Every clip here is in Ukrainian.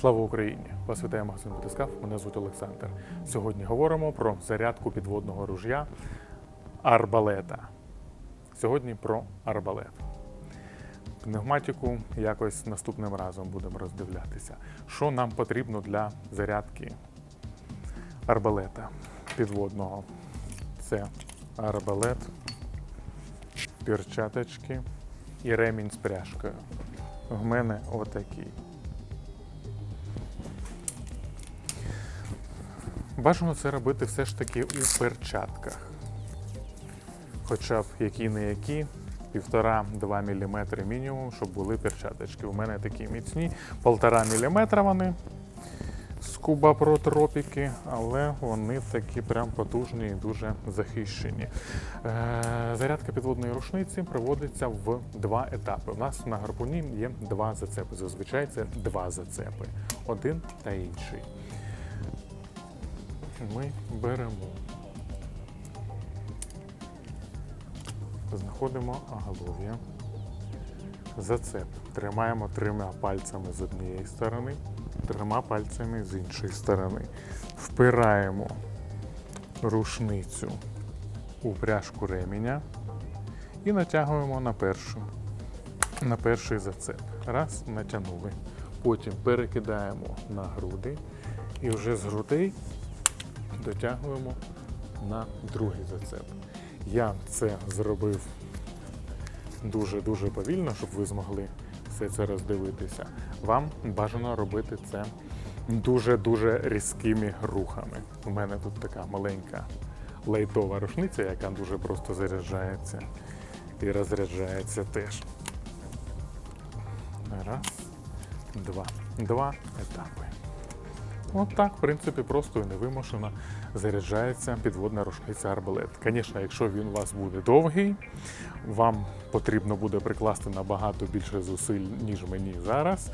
Слава Україні! Вас вітає магазин Батискаф. Мене звуть Олександр. Сьогодні говоримо про зарядку підводного ружя арбалета. Сьогодні про арбалет. Пневматику якось наступним разом будемо роздивлятися. Що нам потрібно для зарядки арбалета підводного? Це арбалет, перчаточки і ремінь з пряжкою. В мене отакий. Бажано це робити все ж таки у перчатках. Хоча б які не які, 1,5-2 мм мінімум, щоб були перчаточки. У мене такі міцні, 1,5 мм вони з Куба Про Тропіки, але вони такі прям потужні і дуже захищені. Е, зарядка підводної рушниці проводиться в два етапи. У нас на гарпуні є два зацепи. Зазвичай це два зацепи, один та інший ми беремо, знаходимо оголов'я, зацеп, тримаємо трьома пальцями з однієї сторони, трьома пальцями з іншої сторони. Впираємо рушницю у пряжку ременя і натягуємо на першу, на перший зацеп. Раз, натягнули. Потім перекидаємо на груди і вже з грудей дотягуємо на другий зацеп. Я це зробив дуже-дуже повільно, щоб ви змогли все це роздивитися. Вам бажано робити це дуже-дуже різкими рухами. У мене тут така маленька лейтова рушниця, яка дуже просто заряджається і розряджається теж. Раз, два. Два етапи. От так, в принципі, просто і невимушено заряджається підводна рушниця арбалет. Звісно, якщо він у вас буде довгий, вам потрібно буде прикласти набагато більше зусиль, ніж мені зараз.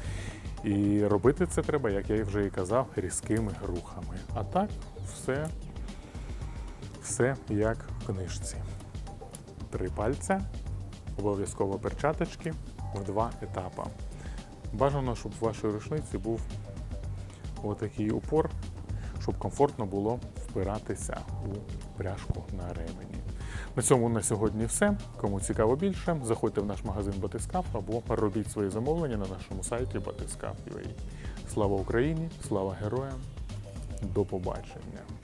І робити це треба, як я вже і казав, різкими рухами. А так, все, все як в книжці. Три пальця, обов'язково перчаточки в два етапи. Бажано, щоб в вашій рушниці був отакий упор, щоб комфортно було впиратися у пряжку на ремені. На цьому на сьогодні все. Кому цікаво більше, заходьте в наш магазин Батискаф або робіть свої замовлення на нашому сайті Батискаф.ua. Слава Україні! Слава героям! До побачення!